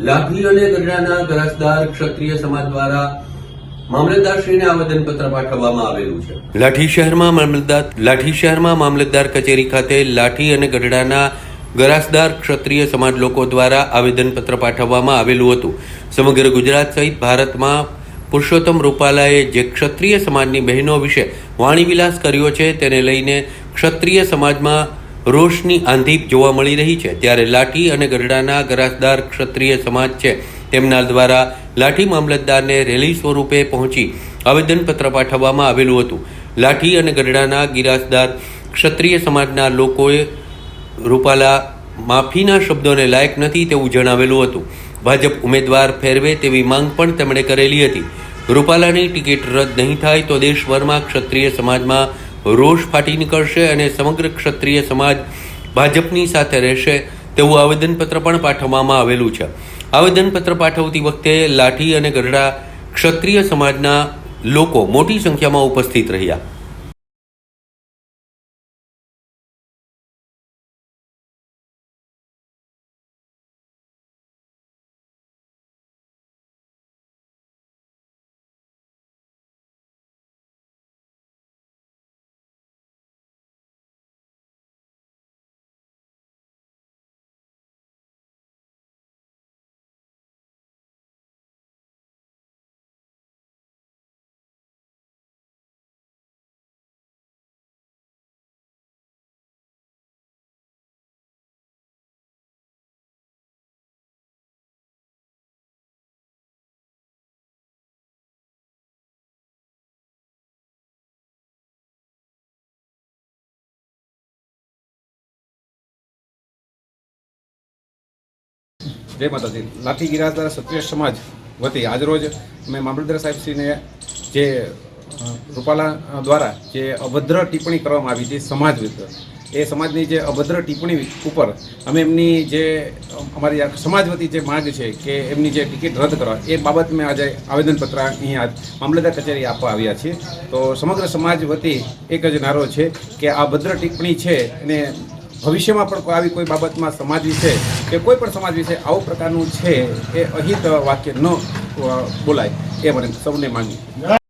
લાઠી અને ગઢડાના ગરજદાર ક્ષત્રિય સમાજ દ્વારા ગરાસદાર લોકો દ્વારા આવેદનપત્ર પાઠવવામાં આવેલું હતું. સમગ્ર ગુજરાત સહિત ભારતમાં પુરુષોત્તમ રૂપાલાએ જે ક્ષત્રિય સમાજની બહેનો વિશે વાણીવિલાસ કર્યો છે, તેને લઈને ક્ષત્રિય સમાજમાં રોષની આંધી જોવા મળી રહી છે. ત્યારે લાઠી અને ગઢડાના ગરાસદાર ક્ષત્રિય સમાજ છે, તેમના દ્વારા લાઠી મામલતદારને રેલી સ્વરૂપે પહોંચી આવેદનપત્ર પાઠવવામાં આવેલું હતું. લાઠી અને ગઢડાના ગિરાસદાર ક્ષત્રિય સમાજના લોકોએ રૂપાલા માફીના શબ્દોને લાયક નથી તેવું જણાવેલું હતું. ભાજપ ઉમેદવાર ફેરવે તેવી માંગ પણ તેમણે કરેલી હતી. રૂપાલાની ટિકિટ રદ નહીં થાય તો દેશભરમાં ક્ષત્રિય સમાજમાં રોષ ફાટી નીકળશે અને સમગ્ર ક્ષત્રિય સમાજ ભાજપની સાથે રહેશે તેવું આવેદનપત્ર પણ પાઠવવામાં આવેલું છે. આવેદનપત્ર પાઠવતી વખતે લાઠી અને ગઢડા ક્ષત્રિય સમાજના લોકો મોટી સંખ્યામાં ઉપસ્થિત રહ્યા. જય માતાજી. લાઠી ગિરાસદાર ક્ષત્રિય સમાજ વતી આજરોજ મેં મામલતદાર સાહેબશ્રીને જે રૂપાલા દ્વારા જે અભદ્ર ટિપ્પણી કરવામાં આવી હતી સમાજ વિરુદ્ધ. એ સમાજની જે અભદ્ર ટિપ્પણી ઉપર અમે એમની જે અમારી સમાજ વતી જે માંગ છે કે એમની જે ટિકિટ રદ કરવા, એ બાબત મેં આજે આવેદનપત્ર અહીંયા મામલતદાર કચેરી આપવા આવ્યા છીએ. તો સમગ્ર સમાજ વતી એક જ નારો છે કે આ ભદ્ર ટિપ્પણી છે એને ભવિષ્યમાં પણ આવી કોઈ બાબતમાં સમાજ વિશે કે કોઈ પણ સમાજ વિશે આવું પ્રકારનું છે એ અહિત વાક્ય ન બોલાય. એ મને સૌને માંગી